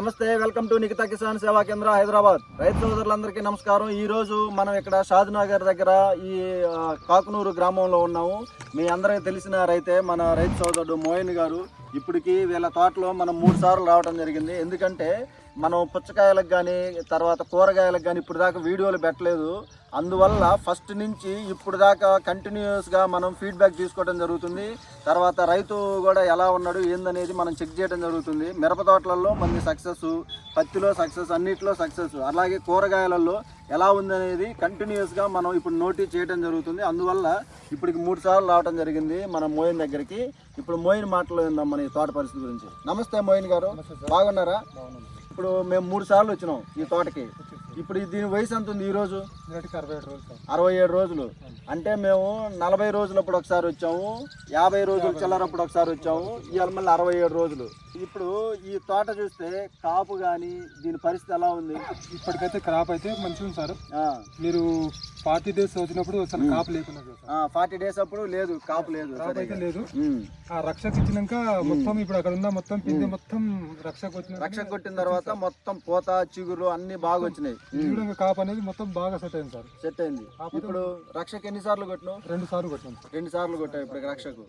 నమస్తే welcome to Nikhita Kisan సేవా కేంద్ర హైదరాబాద్. రైతు సోదరులందరికీ నమస్కారం. ఈ రోజు మనం ఇక్కడ షాద్నగర్ దగ్గర ఈ కాకునూరు గ్రామంలో ఉన్నాము. మీ అందరికీ తెలిసిన రైతే మన రైతు సోదరుడు మోయిన్ గారు. ఇప్పటికీ వీళ్ళ తోటలో మనం మూడు సార్లు రావడం జరిగింది. ఎందుకంటే మనం పుచ్చకాయలకు కానీ తర్వాత కూరగాయలకు కానీ ఇప్పుడు దాకా వీడియోలు పెట్టలేదు. అందువల్ల ఫస్ట్ నుంచి ఇప్పుడు దాకా కంటిన్యూస్గా మనం ఫీడ్బ్యాక్ తీసుకోవడం జరుగుతుంది. తర్వాత రైతు కూడా ఎలా ఉన్నాడు ఏందనేది మనం చెక్ చేయడం జరుగుతుంది. మిరప తోటలలో మంది సక్సెస్ పత్తిలో సక్సెస్ అన్నిట్లో సక్సెస్ అలాగే కూరగాయలలో ఎలా ఉందనేది కంటిన్యూస్గా మనం ఇప్పుడు నోటీస్ చేయడం జరుగుతుంది. అందువల్ల ఇప్పటికి మూడు సార్లు రావడం జరిగింది మన మోయిన్ దగ్గరికి. ఇప్పుడు మోయిన్ మాటలో విందాం మన ఈ తోట పరిస్థితి గురించి. నమస్తే మోయిన్ గారు. బాగున్నారా? ఇప్పుడు మేము మూడు సార్లు వచ్చినాం ఈ తోటకి. ఇప్పుడు దీని వయసు ఎంత ఉంది ఈ రోజు? ఇలాంటికి అరవై ఏడు రోజులు సార్. అరవై ఏడు రోజులు. అంటే మేము నలభై రోజులప్పుడు ఒకసారి వచ్చాము యాభై రోజులు చిల్లరప్పుడు ఒకసారి వచ్చాము ఇవాళ మళ్ళీ అరవై ఏడు రోజులు. ఇప్పుడు ఈ తోట చూస్తే కాపు కానీ దీని పరిస్థితి ఎలా ఉంది? ఇప్పటికైతే క్రాప్ అయితే మంచిగా ఉంది సార్. మీరు ఫార్టీ డేస్ వచ్చినప్పుడు అసలు కాపు లేకుండా ఫార్టీ డేస్ అప్పుడు లేదు కాపు లేదు అయితే లేదు. ఆ రక్షకు ఇచ్చినాక మొత్తం ఇప్పుడు అక్కడ ఉన్న మొత్తం పిండి మొత్తం రక్షకు వచ్చిన రక్ష కొట్టిన తర్వాత మొత్తం పూత చిగురు అన్ని బాగా వచ్చినాయి చూడంగా కాపు అనేది మొత్తం బాగా సెట్ అయింది సార్. సెట్ అయింది. ఇప్పుడు రక్షకి ఎన్ని సార్లు కొట్టినావు? రెండు సార్లు కొట్టాం రెండు సార్లు కొట్టావు ఇప్పుడు రక్షకు.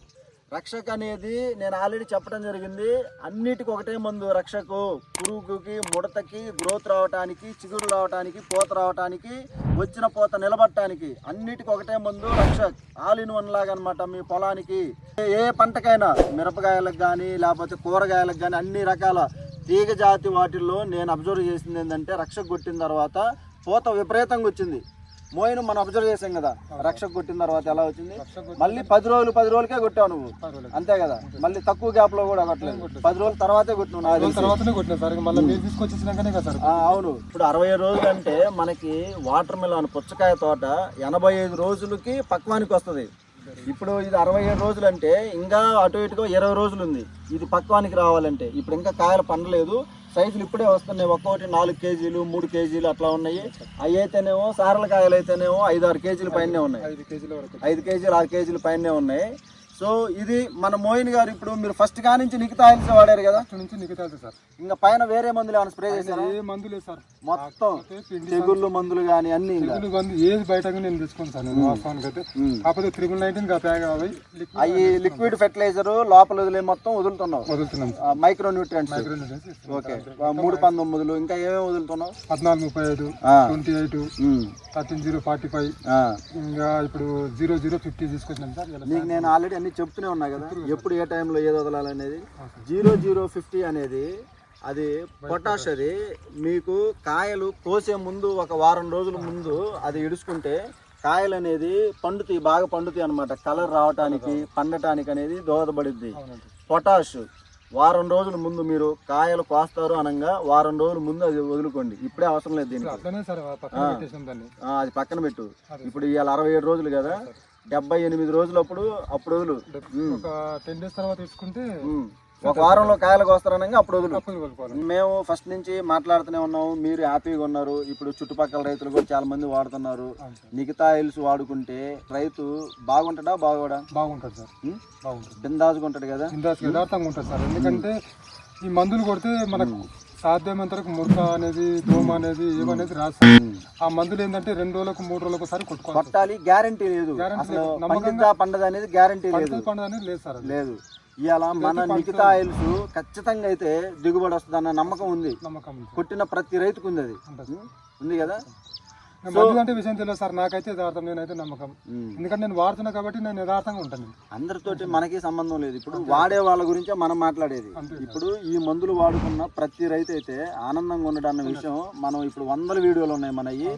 రక్షక్ అనేది నేను ఆల్రెడీ చెప్పడం జరిగింది. అన్నిటికి ఒకటే మందు రక్షకు. పురుగుకి ముడతకి గ్రోత్ రావటానికి చిగురు రావటానికి పూత రావటానికి వచ్చిన పూత నిలబట్టడానికి అన్నిటికి ఒకటే మందు రక్షక్. ఆల్ ఇన్ వన్ లాగా అనమాట మీ పొలానికి. ఏ- ఏ పంటకైనా మిరపకాయలకు కానీ లేకపోతే కూరగాయలకు కానీ అన్ని రకాల తీగ జాతి వాటిల్లో నేను అబ్జర్వ్ చేసింది ఏంటంటే రక్షక్ కొట్టిన తర్వాత పూత విపరీతంగా వచ్చింది. మోయిన్ మనం అబ్జర్వ్ చేసాం కదా రక్షక్ కొట్టిన తర్వాత ఎలా వచ్చింది? మళ్ళీ పది రోజులు పది రోజులకే కొట్టావు నువ్వు. అంతే కదా? మళ్ళీ తక్కువ గ్యాప్లో కూడా కొట్టలేదు. పది రోజుల తర్వాతే కొట్టినావు అవును. ఇప్పుడు అరవై రోజులు అంటే మనకి వాటర్ మిలన్ పుచ్చకాయ తోట ఎనభై ఐదు రోజులకి పక్వానికి వస్తుంది. ఇప్పుడు ఇది అరవై ఏడు రోజులు అంటే ఇంకా అటు ఇటుగా ఇరవై రోజులు ఉంది ఇది పక్వానికి రావాలంటే. ఇప్పుడు ఇంకా కాయలు పండలేదు. సైజులు ఇప్పుడే వస్తున్నాయి. ఒక్కొక్కటి నాలుగు కేజీలు మూడు కేజీలు అట్లా ఉన్నాయి. అవి అయితేనేమో సారల కాయలు అయితేనేమో ఐదు ఆరు కేజీల పైనే ఉన్నాయి. ఐదు కేజీల వరకు. ఐదు కేజీలు ఆరు కేజీల పైనే ఉన్నాయి. సో ఇది మన మోయిన్ గారు ఇప్పుడు మీరు ఫస్ట్ కా నుంచి నిఖితా ఆయిల్స్ వాడారు కదా? నుంచి నిగతాది సార్. ఇంకా పైన వేరే మందులు ఏమైనా స్ప్రే చేశారా? ఏ మందు లేదు సార్. మొత్తం కాకపోతే తెగుళ్ళు మందులు కానీ అన్ని మందు ఏది బయట నేను తెచ్చుకోను సార్ నేను వాస్తవానికి అయితే. ఉమ్. కాకపోతే త్రిబుల్ నైన్టీన్ అవి లిక్విడ్ అవి లిక్విడ్ ఫెర్టిలైజర్ లోపల వదిలే మొత్తం వదులుతున్నావు. వదులుతున్నాం. మైక్రో న్యూట్రియంట్స్ ఇస్తున్నాం. ఓకే. మూడు పంతొమ్మిదిలు ఇంకా ఏమేమి వదులుతున్నావు? పద్నాలుగు ముప్పై ఐదు twenty eight thirteen zero forty five. ఇంకా ఇప్పుడు జీరో జీరో ఫిఫ్టీ తీసుకొచ్చినాం సార్. నీకు నేను ఆల్రెడీ అన్ని చెప్తూనే ఉన్నా కదా ఎప్పుడు ఏ టైంలో ఏది వదలాలనేది. జీరో జీరో ఫిఫ్టీ అనేది అది పొటాష్ అది మీకు కాయలు కోసే ముందు ఒక వారం రోజుల ముందు అది ఇడుచుకుంటే కాయలు అనేది పండుతాయి బాగా పండుతాయి అనమాట కలర్ రావటానికి పండటానికి అనేది దోహదపడుద్ది. పొటాష్ వారం రోజుల ముందు మీరు కాయలు కోస్తారు అనగా వారం రోజుల ముందు అది వదులుకోండి. ఇప్పుడే అవసరం లేదు దీనికి. అది పక్కన పెట్టు. ఇప్పుడు ఇవాళ అరవై ఏడు రోజులు కదా. డెబ్బై ఎనిమిది రోజులప్పుడు అప్పుడు వదులు. ఒక టెన్ డేస్ తర్వాత తీసుకుంటే. ఒక వారంలో కాయలు కోస్తారనగా అప్పుడు వదులు. మేము ఫస్ట్ నుంచి మాట్లాడుతూనే ఉన్నాము. మీరు హ్యాపీగా ఉన్నారు. ఇప్పుడు చుట్టుపక్కల రైతులు కూడా చాలా మంది వాడుతున్నారు. మిగతా ఆయిల్స్ వాడుకుంటే రైతు బాగుంటాడా బాగోడా? బాగుంటుంది సార్? బాగుంటుంది. బిందాజుగా ఉంటాడు కదా? యథార్థంగా ఉంటుంది సార్. ఎందుకంటే ఈ మందులు కొడితే మనకు సాధ్యమైనంత వరకు ముడత అనేది దోమ అనేది ఏమనేది రాదు సార్. ఆ మందులు ఏంటంటే రెండు రోజులకు మూడు రోజులకు ఒకసారి. కొట్టాలి గ్యారంటీ లేదు పండదా అనేది గ్యారంటీ లేదు పండుగ అనేది లేదు సార్. లేదు ఇవాళ మన మిగతా ఆయిల్స్ ఖచ్చితంగా అయితే దిగుబడి వస్తుందన్న నమ్మకం ఉంది నమ్మకం ఉంది. కొట్టిన ప్రతి రైతుకు ఉంది అది. ఉంది కదా అంటే విషయం తెలియదు సార్. నాకైతే యథార్థం నేనైతే నమ్మకం. ఎందుకంటే నేను వాడుతున్నా కాబట్టి నేను యథార్థంగా ఉంటాను అందరితోటి మనకి సంబంధం లేదు. ఇప్పుడు వాడే వాళ్ళ గురించే మనం మాట్లాడేది. ఇప్పుడు ఈ మందులు వాడుకున్న ప్రతి రైతు అయితే ఆనందంగా ఉండడన్న విషయం మనం ఇప్పుడు వందల వీడియోలు ఉన్నాయి మనవి.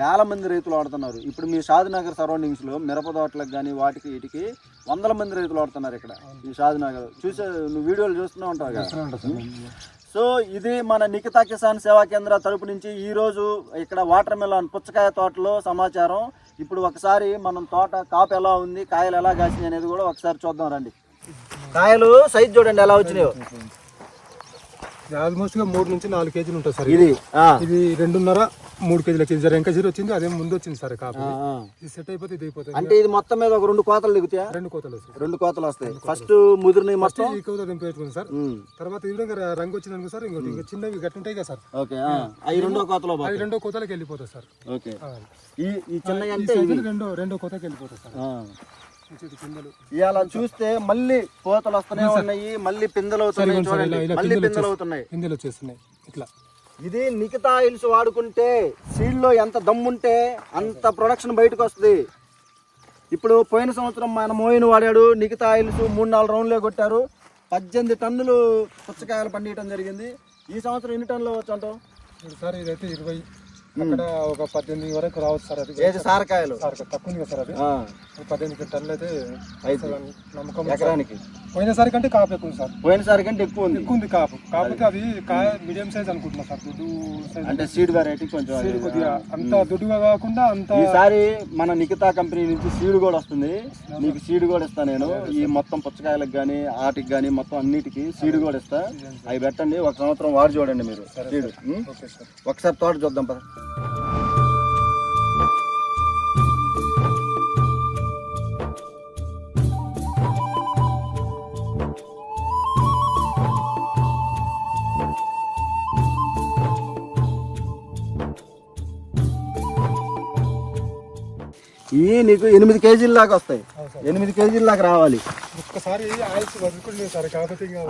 వేల మంది రైతులు వాడుతున్నారు. ఇప్పుడు మీ షాద్నగర్ సరౌండింగ్స్లో మిరప తోటలకు కానీ వాటికి వీటికి వందల మంది రైతులు వాడుతున్నారు ఇక్కడ. ఈ షాద్నగర్ చూసే నువ్వు వీడియోలు చూస్తూనే ఉంటావు కదా సో ఇది మన నిఖితా కిసాన్ సేవా కేంద్ర తరపు నుంచి ఈ రోజు ఇక్కడ వాటర్ మెలాన్ పుచ్చకాయ తోటలో సమాచారం. ఇప్పుడు ఒకసారి మనం తోట కాపు ఎలా ఉంది కాయలు ఎలా కాసినాయి అనేది కూడా ఒకసారి చూద్దాం రండి. కాయలు సైజ్ చూడండి ఎలా వచ్చినాయో. ఆల్మోస్ట్గా మూడు నుంచి నాలుగు కేజీలు ఉంటుంది సార్. ఇది ఇది రెండున్నర మూడు కేజీల కేజీ. జర ఇంకా జీరో వచ్చింది అదే ముందు వచ్చింది సార్ కాపు. ఇది సెట్ అయిపోతే ఇది అయిపోతుంది. అంటే ఇది మొత్తం మీద ఒక రెండు కోతలు దిగుతాయా? రెండు కోతలు వస్తాయి రెండు కోతలు వస్తాయి. ఫస్ట్ ముదిరినవి మొత్తం? ఈ కోత దింపేసుకుంది సార్. తర్వాత ఈ విధంగా రంగు వచ్చింది అనుకో సార్ ఇంకోటి ఇంకా చిన్నవి గట్టి ఉంటాయి కదా సార్. ఓకే అవి రెండో కోతలో అవి రెండో కోతలకు వెళ్ళిపోతాయి సార్. ఓకే. ఈ ఈ చిన్నవి ఈ అంటే రెండో రెండో కోతకి వెళ్ళిపోతాయి సార్. ఇలా చూస్తే మళ్ళీ పూతలు వస్తూనే ఉన్నాయి మళ్ళీ పిందెలు అవుతున్నాయి సార్, చూడండి. మళ్ళీ పిందెలు అవుతున్నాయి. పిందెలు వచ్చేస్తున్నాయి. ఇట్లా. ఇది మిగతా ఆయిల్స్ వాడుకుంటే సీడ్లో ఎంత దమ్ముంటే అంత ప్రొడక్షన్ బయటకు వస్తుంది. ఇప్పుడు పోయిన సంవత్సరం మన మోయిన్ వాడాడు మిగతా ఆయిల్స్ మూడు నాలుగు రౌండ్లే కొట్టారు. పద్దెనిమిది టన్నులు పుచ్చకాయలు పండియటం జరిగింది. ఈ సంవత్సరం ఎన్ని టన్నులు వచ్చు సార్ ఇదైతే ఇరవై. అక్కడ ఒక పద్దెనిమిది వరకు రావచ్చు సార్ అది. ఏది సారకాయలు? సార్ తక్కువ ఉంది సార్ అది. పద్దెనిమిది టన్నులు అయితే నమ్మకం. ఎకరానికి? పోయినసారి కంటే కాపు ఎక్కువ సార్. పోయినసారి కంటే ఎక్కువ ఉంది. ఎక్కువ ఉంది కాపు. కాకపోతే అది. కాయ మీడియం సైజ్ అనుకుంటున్నా సార్ దొడ్డు సైజ్. అంటే సీడ్ వెరైటీ కొంచెం. సీడ్ కొద్దిగా అంత దొడ్డుగా కాకుండా అంత ఈసారి మన నికితా కంపెనీ నుంచి సీడ్ కూడా వస్తుంది. నీకు సీడ్ కూడా ఇస్తా నేను. ఈ మొత్తం పుచ్చకాయలకు కానీ ఆటికి కానీ మొత్తం అన్నిటికి సీడ్ కూడా ఇస్తా. అవి పెట్టండి. ఒక సంవత్సరం వాడి చూడండి మీరు సీడ్. ఒకసారి తోట చూద్దాం పద. ఈ నీకు ఎనిమిది కేజీల దాకా వస్తాయి. ఎనిమిది కేజీల దాకా రావాలి. ఒక్కసారి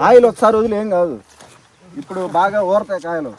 ఆయిల్ ఒకసారి వదిలి ఏం కాదు. ఇప్పుడు బాగా ఊరతాయి కాయలు.